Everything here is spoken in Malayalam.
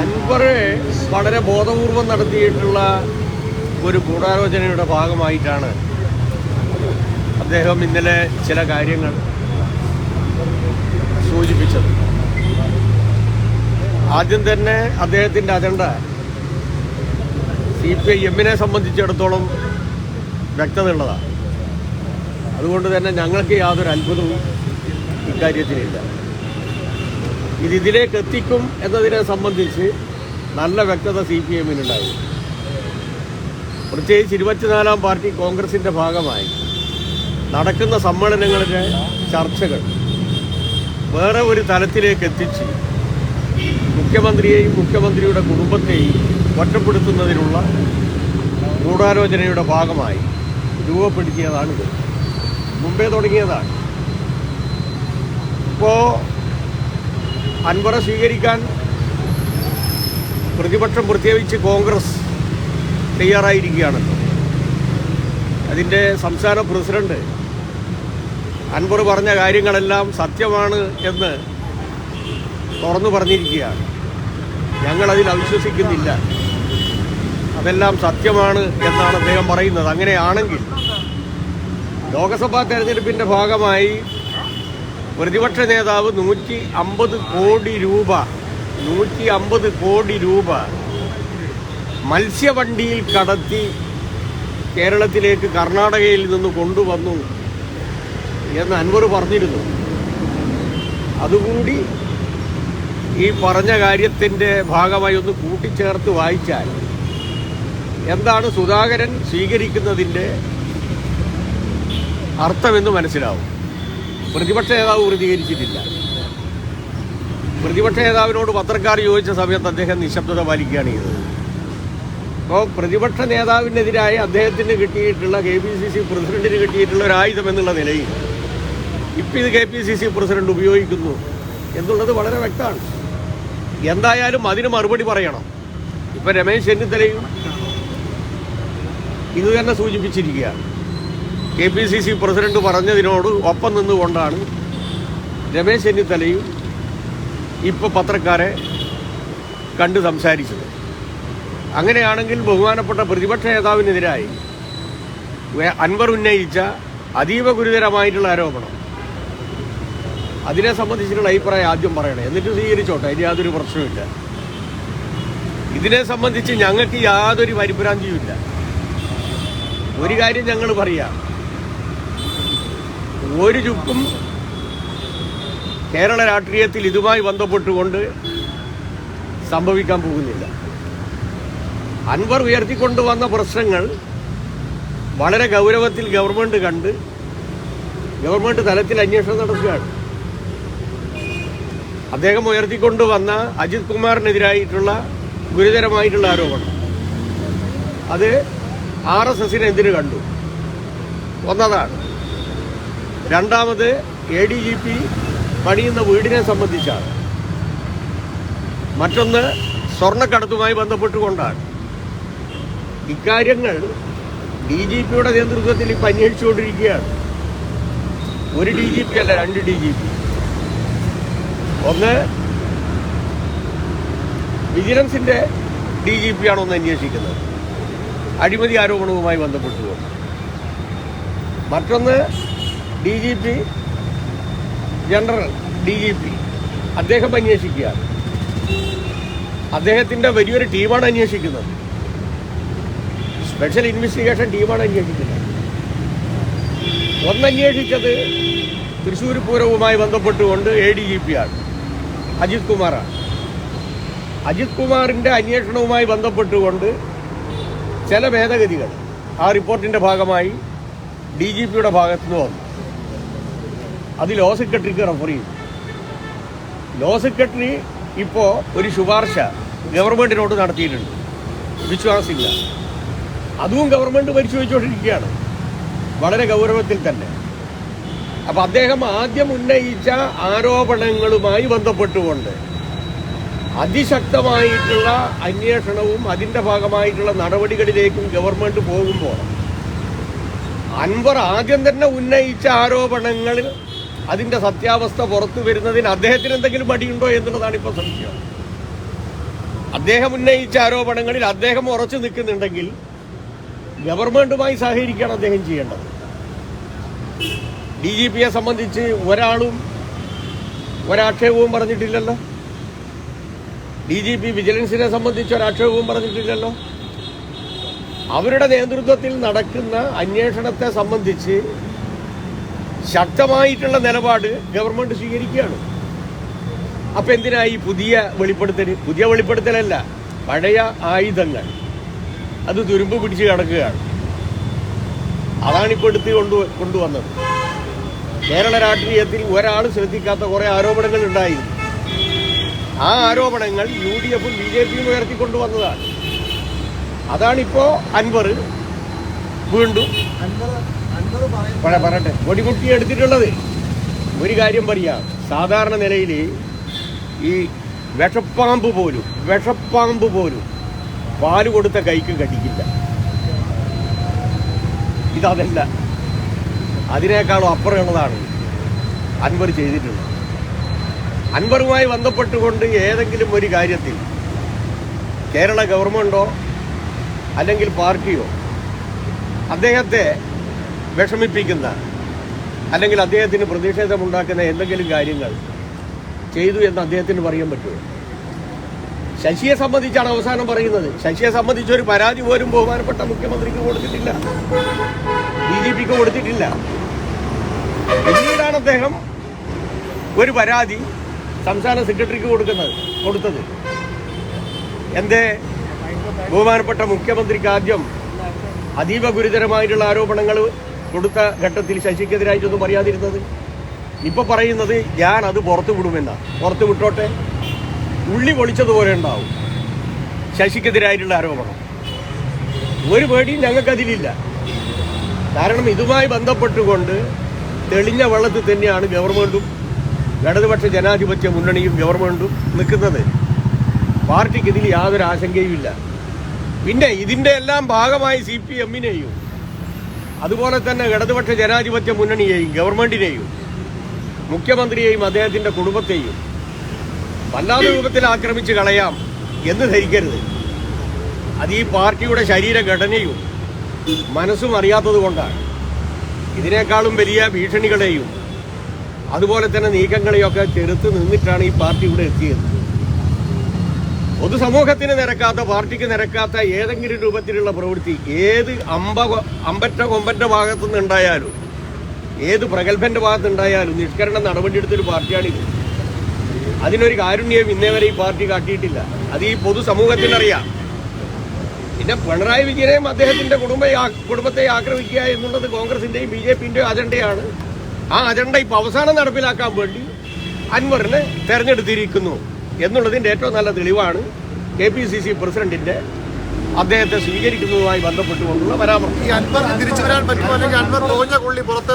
അൻവർ വളരെ ബോധപൂർവം നടത്തിയിട്ടുള്ള ഒരു ഗൂഢാലോചനയുടെ ഭാഗമായിട്ടാണ് അദ്ദേഹം ഇന്നലെ ചില കാര്യങ്ങൾ സൂചിപ്പിച്ചത്. ആദ്യം തന്നെ അദ്ദേഹത്തിന്റെ അജണ്ട സി പി ഐ എമ്മിനെ സംബന്ധിച്ചിടത്തോളം വ്യക്തതയുള്ളതാണ്. അതുകൊണ്ട് തന്നെ ഞങ്ങൾക്ക് യാതൊരു അത്ഭുതവും ഇക്കാര്യത്തിലില്ല. ഇത് ഇതിലേക്ക് എത്തിക്കും എന്നതിനെ സംബന്ധിച്ച് നല്ല വ്യക്തത സി പി എമ്മിനുണ്ടായി. പ്രത്യേകിച്ച് ഇരുപത്തിനാലാം പാർട്ടി കോൺഗ്രസിന്റെ ഭാഗമായി നടക്കുന്ന സമ്മേളനങ്ങളിലെ ചർച്ചകൾ വേറെ ഒരു തലത്തിലേക്ക് എത്തിച്ച് മുഖ്യമന്ത്രിയെയും മുഖ്യമന്ത്രിയുടെ കുടുംബത്തെയും ഒറ്റപ്പെടുത്തുന്നതിനുള്ള ഗൂഢാലോചനയുടെ ഭാഗമായി രൂപപ്പെടുത്തിയതാണിത്. മുമ്പേ തുടങ്ങിയതാണ്. ഇപ്പോൾ അൻവറെ സ്വീകരിക്കാൻ പ്രതിപക്ഷം പ്രത്യേകിച്ച് കോൺഗ്രസ് തയ്യാറായിരിക്കുകയാണല്ലോ അതിന്റെ സംസ്ഥാന പ്രസിഡന്റ് അൻവർ പറഞ്ഞ കാര്യങ്ങളെല്ലാം സത്യമാണ് എന്ന് തുറന്നു പറഞ്ഞിരിക്കുകയാണ്. ഞങ്ങളതിൽ അവിശ്വസിക്കുന്നില്ല. അതെല്ലാം സത്യമാണ് എന്നാണ് അദ്ദേഹം പറയുന്നത്. അങ്ങനെയാണെങ്കിൽ ലോക്സഭാ തെരഞ്ഞെടുപ്പിന്റെ ഭാഗമായി പ്രതിപക്ഷ നേതാവ് നൂറ്റി അമ്പത് കോടി രൂപ നൂറ്റി അമ്പത് കോടി രൂപ മത്സ്യവണ്ടിയിൽ കടത്തി കേരളത്തിലേക്ക് കർണാടകയിൽ നിന്ന് കൊണ്ടുവന്നു എന്ന് അൻവർ പറഞ്ഞിരുന്നു. അതുകൂടി ഈ പറഞ്ഞ കാര്യത്തിന്റെ ഭാഗമായി ഒന്ന് കൂട്ടിച്ചേർത്ത് വായിച്ചാൽ എന്താണ് സുധാകരൻ സ്വീകരിക്കുന്നതിന്റെ അർത്ഥമെന്ന് മനസ്സിലാവും. പ്രതിപക്ഷ നേതാവ് പ്രതികരിച്ചിട്ടില്ല. പ്രതിപക്ഷ നേതാവിനോട് പത്രക്കാർ ചോദിച്ച സമയത്ത് അദ്ദേഹം നിശബ്ദത പാലിക്കുകയാണ് ചെയ്തത്. അപ്പോൾ പ്രതിപക്ഷ നേതാവിനെതിരായി അദ്ദേഹത്തിന് കിട്ടിയിട്ടുള്ള കെ പി സി സി പ്രസിഡന്റിന് കിട്ടിയിട്ടുള്ള ഒരു ആയുധം എന്നുള്ള നിലയിൽ ഇപ്പം ഇത് K P C C president ഉപയോഗിക്കുന്നു എന്നുള്ളത് വളരെ വ്യക്തമാണ്. എന്തായാലും അതിന് മറുപടി പറയണം. ഇപ്പം രമേശ് ചെന്നിത്തലയും ഇത് തന്നെ സൂചിപ്പിച്ചിരിക്കുകയാണ്. K P C C president പറഞ്ഞതിനോട് ഒപ്പം നിന്നുകൊണ്ടാണ് രമേശ് ചെന്നിത്തലയും ഇപ്പോൾ പത്രക്കാരെ കണ്ട് സംസാരിച്ചത്. അങ്ങനെയാണെങ്കിൽ ബഹുമാനപ്പെട്ട പ്രതിപക്ഷ നേതാവിനെതിരായി അൻവർ ഉന്നയിച്ച അതീവ ഗുരുതരമായിട്ടുള്ള ആരോപണം. അതിനെ സംബന്ധിച്ചിട്ടുള്ള അഭിപ്രായം ആദ്യം പറയണേ. എന്നിട്ട് സ്വീകരിച്ചോട്ടെ അതിന് യാതൊരു പ്രശ്നമില്ല ഇതിനെ സംബന്ധിച്ച് ഞങ്ങൾക്ക് യാതൊരു പരിഭ്രാന്തിയുമില്ല. ഒരു കാര്യം ഞങ്ങൾ പറയാം. ഒരു ചുക്കും കേരള രാഷ്ട്രീയത്തിൽ ഇതുമായി ബന്ധപ്പെട്ടുകൊണ്ട് സംഭവിക്കാൻ പോകുന്നില്ല. അൻവർ ഉയർത്തിക്കൊണ്ടുവന്ന പ്രശ്നങ്ങൾ വളരെ ഗൗരവത്തിൽ ഗവൺമെന്റ് കണ്ട് ഗവൺമെന്റ് തലത്തിൽ അന്വേഷണം നടത്തുകയാണ്. അദ്ദേഹം ഉയർത്തിക്കൊണ്ടുവന്ന അജിത് കുമാറിനെതിരായിട്ടുള്ള ഗുരുതരമായിട്ടുള്ള ആരോപണം. അത് ആർ എസ് എസിനെതിരെ കണ്ടു? ഒന്നതാണ് രണ്ടാമത് എ ഡി ജി പി പണിയുന്ന വീടിനെ സംബന്ധിച്ചാണ്. മറ്റൊന്ന് സ്വർണക്കടത്തുമായി ബന്ധപ്പെട്ടുകൊണ്ടാണ്. ഇക്കാര്യങ്ങൾ ഡി ജി പിയുടെ നേതൃത്വത്തിൽ ഇപ്പം അന്വേഷിച്ചുകൊണ്ടിരിക്കുകയാണ്. ഒരു ഡി ജി പി അല്ല രണ്ട് ഡി ജി പി ഒന്ന് വിജിലൻസിന്റെ ഡി ജി പി ആണോ ഒന്ന് അന്വേഷിക്കുന്നത്. അഴിമതി ആരോപണവുമായി ബന്ധപ്പെട്ടുകൊണ്ട്. മറ്റൊന്ന് D G P general D G P. അദ്ദേഹം അന്വേഷിക്കുക. അദ്ദേഹത്തിന്റെ വലിയൊരു ടീമാണ് അന്വേഷിക്കുന്നത്. സ്പെഷ്യൽ ഇൻവെസ്റ്റിഗേഷൻ ടീമാണ് അന്വേഷിക്കുന്നത്. ഒന്നന്വേഷിച്ചത് തൃശ്ശൂർ പൂരവുമായി ബന്ധപ്പെട്ടുകൊണ്ട് എ ഡി ജി പി ആണ്. അജിത് കുമാറാണ് അജിത് കുമാറിന്റെ അന്വേഷണവുമായി ബന്ധപ്പെട്ടുകൊണ്ട് ചില ഭേദഗതികൾ ആ റിപ്പോർട്ടിന്റെ ഭാഗമായി ഡി ജി പിയുടെ ഭാഗത്തുനിന്ന് വന്നു. അത് ലോ സെക്രട്ടറിക്ക് റെഫർ ചെയ്തു ലോ സെക്രട്ടറി ഇപ്പോൾ ഒരു ശുപാർശ ഗവൺമെന്റിനോട് നടത്തിയിട്ടുണ്ട്. വിശ്വാസമില്ല. അതും ഗവൺമെന്റ് പരിശോധിച്ചുകൊണ്ടിരിക്കുകയാണ്. വളരെ ഗൗരവത്തിൽ തന്നെ. അപ്പൊ അദ്ദേഹം ആദ്യം ഉന്നയിച്ച ആരോപണങ്ങളുമായി ബന്ധപ്പെട്ടുകൊണ്ട് അതിശക്തമായിട്ടുള്ള അന്വേഷണവും അതിന്റെ ഭാഗമായിട്ടുള്ള നടപടികളിലേക്കും ഗവൺമെന്റ് പോകുമ്പോൾ അൻവർ ആദ്യം തന്നെ ഉന്നയിച്ച ആരോപണങ്ങൾ അതിന്റെ സത്യാവസ്ഥ പുറത്തു വരുന്നതിന് അദ്ദേഹത്തിന് എന്തെങ്കിലും മടിയുണ്ടോ എന്നുള്ളതാണ് ഇപ്പോൾ സംശയം. അദ്ദേഹം ഉന്നയിച്ച ആരോപണങ്ങളിൽ അദ്ദേഹം ഉറച്ചു നിൽക്കുന്നുണ്ടെങ്കിൽ ഗവൺമെന്റുമായി സഹകരിക്കുകയാണ് അദ്ദേഹം ചെയ്യേണ്ടത്. ഡി ജി പിയെ സംബന്ധിച്ച് ഒരാളും ഒരാക്ഷേപവും പറഞ്ഞിട്ടില്ലല്ലോ. ഡി ജി പി വിജിലൻസിനെ സംബന്ധിച്ച് ഒരാക്ഷേപവും പറഞ്ഞിട്ടില്ലല്ലോ. അവരുടെ നേതൃത്വത്തിൽ നടക്കുന്ന അന്വേഷണത്തെ സംബന്ധിച്ച് ശക്തമായിട്ടുള്ള നിലപാട് ഗവൺമെന്റ് സ്വീകരിക്കുകയാണ്. അപ്പൊ എന്തിനാ ഈ പുതിയ വെളിപ്പെടുത്തൽ പുതിയ വെളിപ്പെടുത്തലല്ല പഴയ ആയുധങ്ങൾ. അത് തുരുമ്പ് പിടിച്ച് കിടക്കുകയാണ്. അതാണിപ്പോൾ എടുത്ത് കൊണ്ടു കൊണ്ടുവന്നത്. കേരള രാഷ്ട്രീയത്തിൽ ഒരാൾ ശ്രദ്ധിക്കാത്ത കുറെ ആരോപണങ്ങൾ ഉണ്ടായിരുന്നു. ആ ആരോപണങ്ങൾ യു ഡി എഫും ബി ജെ പിയും ഉയർത്തിക്കൊണ്ടുവന്നതാണ് അതാണിപ്പോ അൻവർ വീണ്ടും പറ- പറയട്ടെ. കൊടികുട്ടി എടുത്തിട്ടുള്ളത്. ഒരു കാര്യം പറയാം. സാധാരണ നിലയിൽ ഈ വിഷപ്പാമ്പ് പോലും വിഷപ്പാമ്പ് പോലും പാൽ കൊടുത്ത കൈക്ക് കടിക്കില്ല. ഇതതല്ല. അതിനേക്കാളും അപ്പുറമുള്ളതാണ് അൻവർ ചെയ്തിട്ടുള്ളത്. അൻവറുമായി ബന്ധപ്പെട്ടുകൊണ്ട് ഏതെങ്കിലും ഒരു കാര്യത്തിൽ കേരള ഗവൺമെന്റോ അല്ലെങ്കിൽ പാർട്ടിയോ അദ്ദേഹത്തെ വിഷമിപ്പിക്കുന്ന അല്ലെങ്കിൽ അദ്ദേഹത്തിന് പ്രതിഷേധമുണ്ടാക്കുന്ന എന്തെങ്കിലും കാര്യങ്ങൾ ചെയ്തു എന്ന് അദ്ദേഹത്തിന് പറയാൻ പറ്റുമോ? ശശിയെ സംബന്ധിച്ചാണ് അവസാനം പറയുന്നത്. ശശിയെ സംബന്ധിച്ച് ഒരു പരാതി പോലും ബഹുമാനപ്പെട്ട മുഖ്യമന്ത്രിക്ക് കൊടുത്തിട്ടില്ല. ബി ജെ പിക്ക് കൊടുത്തിട്ടില്ല. പിന്നീടാണ് അദ്ദേഹം ഒരു പരാതി സംസ്ഥാന സെക്രട്ടറിക്ക് കൊടുക്കുന്നത് കൊടുത്തത്. എന്തേ? ബഹുമാനപ്പെട്ട മുഖ്യമന്ത്രിക്ക് ആദ്യം അതീവ ഗുരുതരമായിട്ടുള്ള ആരോപണങ്ങൾ കൊടുത്ത ഘട്ടത്തിൽ ശശിക്കെതിരായിട്ടൊന്നും പറയാതിരുന്നത്? ഇപ്പൊ പറയുന്നത് ഞാൻ അത് പുറത്തു വിടുമെന്നാണ് പുറത്തു വിട്ടോട്ടെ? ഉള്ളി പൊളിച്ചതുപോലെ ഉണ്ടാവും. ശശിക്കെതിരായിട്ടുള്ള ആരോപണം. ഒരു പേടിയും ഞങ്ങൾക്കതിലില്ല. കാരണം ഇതുമായി ബന്ധപ്പെട്ടുകൊണ്ട് തെളിഞ്ഞ വെള്ളത്തിൽ തന്നെയാണ് ഗവൺമെന്റും ഇടതുപക്ഷ ജനാധിപത്യ മുന്നണിയും ഗവൺമെന്റും നിൽക്കുന്നത്. പാർട്ടിക്ക് ഇതിൽ യാതൊരു ആശങ്കയുമില്ല. പിന്നെ ഇതിന്റെ എല്ലാം ഭാഗമായി സി പി എമ്മിനെയും അതുപോലെ തന്നെ ഇടതുപക്ഷ ജനാധിപത്യ മുന്നണിയെയും ഗവൺമെന്റിനെയും മുഖ്യമന്ത്രിയെയും അദ്ദേഹത്തിന്റെ കുടുംബത്തെയും വല്ലാത്ത രൂപത്തിൽ ആക്രമിച്ച് കളയാം എന്ന് ധരിക്കരുത്. അത് ഈ പാർട്ടിയുടെ ശരീരഘടനയും മനസ്സും അറിയാത്തത് കൊണ്ടാണ്. ഇതിനേക്കാളും വലിയ ഭീഷണികളെയും അതുപോലെ തന്നെ നീക്കങ്ങളെയൊക്കെ ചെറുത്ത് നിന്നിട്ടാണ് ഈ പാർട്ടി ഇവിടെ എത്തിയത്. പൊതുസമൂഹത്തിന് നിരക്കാത്ത പാർട്ടിക്ക് നിരക്കാത്ത ഏതെങ്കിലും രൂപത്തിലുള്ള പ്രവൃത്തി ഏത് അമ്പ അമ്പറ്റ കൊമ്പറ്റ ഭാഗത്തു നിന്നുണ്ടായാലും ഏത് പ്രഗത്ഭന്റെ ഭാഗത്തുണ്ടായാലും നിഷ്കരണ നടപടിയെടുത്തൊരു പാർട്ടിയാണിത്. അതിനൊരു കാരുണ്യം ഇന്നേ വരെ ഈ പാർട്ടി കാട്ടിയിട്ടില്ല. അത് ഈ പൊതുസമൂഹത്തിനറിയാം. പിന്നെ പിണറായി വിജയനെയും അദ്ദേഹത്തിന്റെ കുടുംബ കുടുംബത്തെ ആക്രമിക്കുക എന്നുള്ളത് കോൺഗ്രസിന്റെയും ബി ജെ പിന്റെയും അജണ്ടയാണ്. ആ അജണ്ട ഇപ്പൊ അവസാനം നടപ്പിലാക്കാൻ വേണ്ടി അൻവറിനെ തെരഞ്ഞെടുത്തിരിക്കുന്നു. എന്നുള്ളതിന്റെ ഏറ്റവും നല്ല തെളിവാണ് കെ പി സി സി പ്രസിഡന്റിന്റെ അദ്ദേഹത്തെ സ്വീകരിക്കുന്നതുമായി ബന്ധപ്പെട്ടുകൊണ്ടുള്ള പരാമർശം. അൻവർ തിരിച്ചു വരാൻ പറ്റുമോ? അല്ലെങ്കിൽ അൻവർ പുറത്ത്